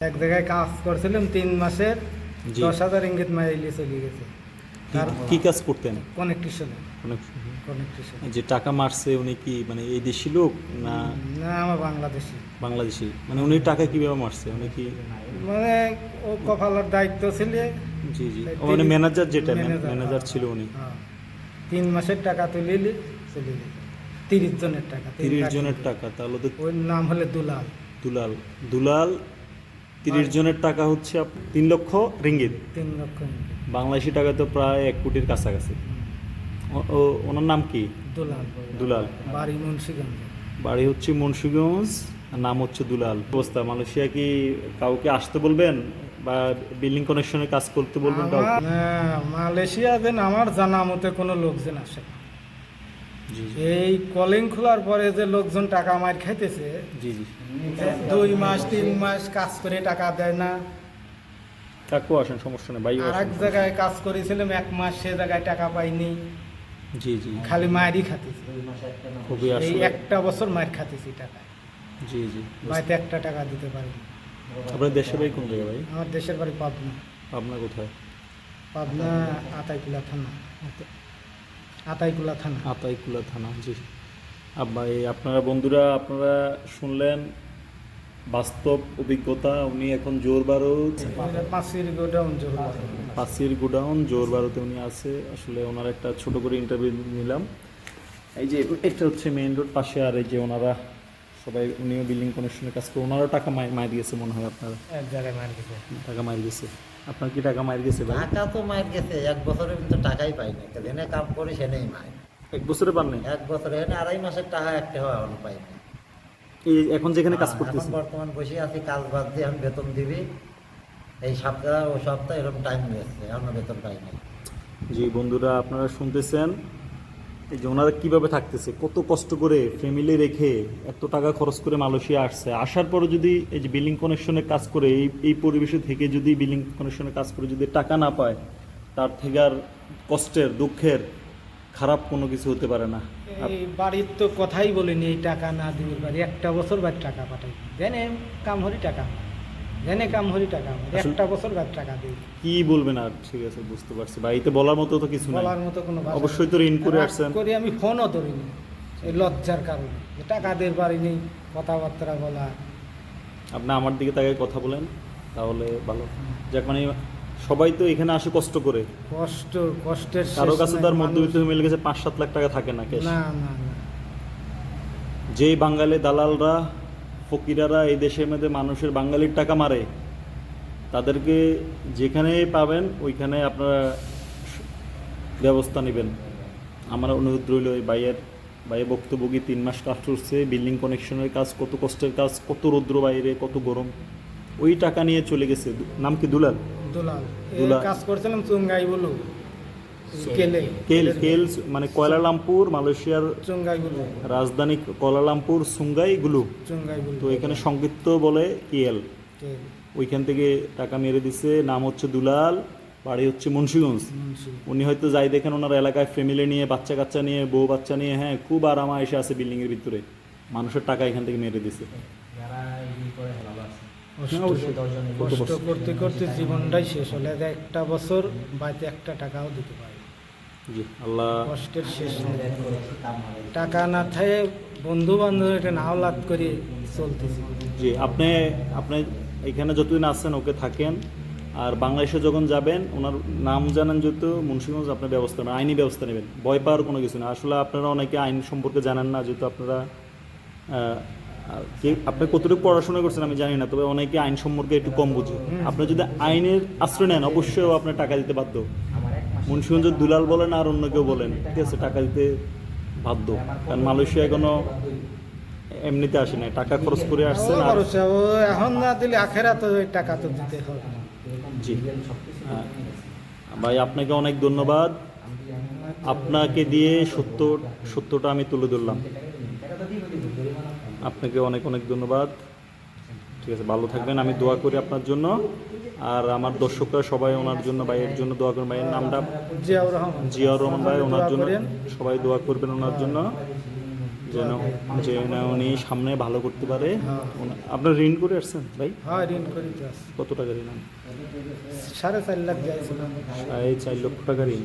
এক জায়গায় কাজ করছিলাম তিন মাসের জি। দশ হাজার ইঙ্গিত মাইলে চলে গেছে। কি- কি কাজ করতেন? কনেকটিশনে অনেক কনেকটিশন যে টাকা মারছে উনি কি মানে এই দেশি লোক না না আমার বাংলাদেশি। বাংলাদেশি? মানে উনি টাকা কীভাবে মারছে? উনি কি মানে ও কপালের দায়িত্ব ছিল। জি জি। ও মানে ম্যানেজার যেটা ম্যানেজার, ম্যানেজার হ্যাঁ। ছিল উনি। হ্যাঁ। তিন মাসের টাকা তুলিলি চলে গেছে। তিরিশ জনের টাকা তিন তিরিশ লাখ জনের টাকা। টাকা তাহলে তো ওর নাম হলে দুলাল। দুলাল। দুলাল তিরিশ জনের টাকা হচ্ছে তিন লক্ষ রিঙ্গিত। তিন লক্ষ। বাংলাদেশি টাকা তো প্রায় এক কোটির কাছাকাছি। ওনার নাম কি? দুলাল। দুলাল। বাড়ি মুন্সিগঞ্জ। বাড়ি হচ্ছে মুন্সিগঞ্জ আর নাম হচ্ছে দুলাল। অবস্থা? মালয়েশিয়া কি কাউকে আসতে বলবেন? বা বিল্ডিং কানেকশনের কাজ করতে বলবেন কাউকে আমার- না, মালয়েশিয়া যেন আমার জানা মতে কোনো লোকজন আসে এই কলিং খোলার পরে যে লোকজন টাকা মার খাইতেছে জি জি। দুই মাস তিন মাস কাজ করে টাকা দেয় না। কাকু আসেন সমস্যা নেই ভাই আর এক জায়গায় কাজ করেছিলাম এক মাস সে জায়গায় টাকা পাইনি। জি জি। খালি মায়েরই খাতেছি খুবই এই আসলে। একটা বছর মায়ের খাতেছি টাকা জি জি। বাড়িতে একটা টাকা দিতে পারিনি। আপনার দেশের ভাই কোন জায়গায় ভাই? আমার দেশের বাড়ি পাবনা। আপনার কোথায়? পাবনা আতাইকুলা থানা। আতাইকুলা থানা। আতাইকুলা থানা জি। এই আপনারা বন্ধুরা আপনারা শুনলেন বাস্তব অভিজ্ঞতা উনি এখন জোর বারুদ। পাসির গোডাউন জোহর পাসির গোডাউন জোর বারুদে উনি আছে। আসলে ওনার একটা ছোট করে ইন্টারভিউ নিলাম। এই যে এটা হচ্ছে মেইন রোড পাশে আর এই যে ওনারা সবাই উনিও বিল্ডিং কানেকশনের কাজ করে ওনারও টাকা মাই মাই দিয়েছে মনে হয় আপনার। এক জায়গায় মার গেছে টাকা মাই দিয়েছে আপনার কি টাকা মার গেছে ভাই? টাকা তো মার গেছে এক বছরের কিন্তু টাকাই পাই না যেখানে কাম করি সেনেই মায় এক বছরে পাননি এক বছরে এনে আড়াই মাসের টাকা একটা হয় এখনও পাই না এই এখন যেখানে কাজ করতেছে বর্তমান বসে আছি কাজ বাদ দিয়ে আমি বেতন দিবি। এই সপ্তাহ ও সপ্তাহ এরকম টাইম গেছে এখনও বেতন পাই না জি বন্ধুরা আপনারা শুনতেছেন এই যে ওনারা কীভাবে থাকতেছে, কত কষ্ট করে ফ্যামিলি রেখে এত টাকা খরচ করে মালয়েশিয়া আসছে, আসার পরে যদি এই যে বিল্ডিং কানেকশনের কাজ করে, এই এই পরিবেশে থেকে যদি বিল্ডিং কানেকশনের কাজ করে যদি টাকা না পায়, তার থেকে আর কষ্টের, দুঃখের খারাপ কোনো কিছু হতে পারে না। বাড়ির তো কথাই বলিনি, এই টাকা না দিবি বাড়ি, একটা বছর বাদ টাকা পাঠাই জেনে কাম হরি টাকা। জেনে কাম হরি টাকা একটা বছর বাদ টাকা দিই। কি বলবেন আর? ঠিক আছে বুঝতে পারছি। বাড়িতে বলার মতো তো কিছু নাই। বলার মতো কোনো অবশ্যই তো ঋণ করে আসছেন। করি আমি ফোনও ধরিনি এই লজ্জার কারণে। যে টাকা দের পারিনি কথাবার্তা বলা। আপনি আমার দিকে তাকে কথা বলেন তাহলে ভালো। যাক মানে সবাই তো এখানে আসে কষ্ট করে। কষ্ট কষ্টের কারও কাছে তার মধ্যবিত্ত মিলে গেছে পাঁচ সাত লাখ টাকা থাকে না ক্যাশ না না না। যেই বাঙালি দালালরা ফকিরারা এই দেশের মধ্যে মানুষের বাঙালির টাকা মারে তাদেরকে যেখানে পাবেন ওইখানে আপনারা ব্যবস্থা নেবেন। আমার অনুরোধ রইল এই বাইয়ের বাইয়ের বক্তব্যগী তিন মাস কাজ করছে বিল্ডিং কানেকশনের কাজ কত কষ্টের কাজ কত রৌদ্র বাইরে কত গরম। ওই টাকা নিয়ে চলে গেছে। নাম কি দুলাল? দুলাল। দুলাল। কাজ করছিলাম চুঙ্গাই বলু কেলে কেল কেল মানে কয়লালামপুর মালয়েশিয়ার রাজধানী কয়লালামপুর সুঙ্গাই গুলু তো এখানে সংক্ষিপ্ত বলে কেএল কেল। ওইখান থেকে টাকা মেরে দিছে নাম হচ্ছে দুলাল বাড়ি হচ্ছে মুন্সিগঞ্জ। মুন্সি উনি হয়তো যাই দেখেন ওনার এলাকায় ফ্যামিলি নিয়ে বাচ্চা কাচ্চা নিয়ে বউ বাচ্চা নিয়ে হ্যাঁ খুব আরামা এসে আছে বিল্ডিংয়ের ভিতরে। মানুষের টাকা এখান থেকে মেরে দিছে। কষ্ট-। করতে করতে জীবনটাই শেষ হলে একটা বছর বাড়িতে একটা টাকাও দিতে পারি। আল্লাহ। কষ্টের শেষ টাকা না থাকে বন্ধু বান্ধব এটা নাও লাভ করে চলতেছি। জি আপনি আপনি এখানে যতদিন আছেন ওকে থাকেন। আর বাংলাদেশে যখন যাবেন ওনার নাম জানেন যেহেতু মুন্সিগঞ্জ আপনার ব্যবস্থা নেবেন আইনি ব্যবস্থা নেবেন। ভয় পাওয়ার কোনো কিছু না আসলে আপনারা অনেকে আইন সম্পর্কে জানেন না যেহেতু আপনারা আর কে আপনি কতটুকু পড়াশোনা করছেন আমি জানি না তবে অনেকে আইন সম্পর্কে একটু কম বুঝে। আপনি যদি আইনের আশ্রয় নেন অবশ্যই আপনার টাকা দিতে বাধ্য। মুন্সিগঞ্জের দুলাল বলেন আর অন্য কেউ বলেন ঠিক আছে টাকা দিতে বাধ্য। কারণ মালয়েশিয়া কোনো এমনিতে আসে না টাকা খরচ করে আর এখন না দিলে আখেরা তো টাকা তো দিতে হবে জি। ভাই আপনাকে অনেক ধন্যবাদ। আপনাকে দিয়ে সত্য সত্যটা আমি তুলে ধরলাম। আপনাকে অনেক অনেক ধন্যবাদ। ঠিক আছে ভালো থাকবেন। আমি দোয়া করি আপনার জন্য। আর আমার দর্শকরা সবাই ওনার জন্য ভাইয়ের জন্য দোয়া করবেন ভাইয়ের নামটা জিয়াউর রহমান। জিয়াউর রহমান ভাই ওনার জন্য সবাই দোয়া করবেন ওনার জন্য। যেন যেন উনি সামনে ভালো করতে পারে। হ্যাঁ। আপনার ঋণ করে আসছেন ভাই? হয় ঋণ আছে কত টাকা ঋণ? সাড়ে চার লাখ সাড়ে চার লক্ষ টাকা ঋণ।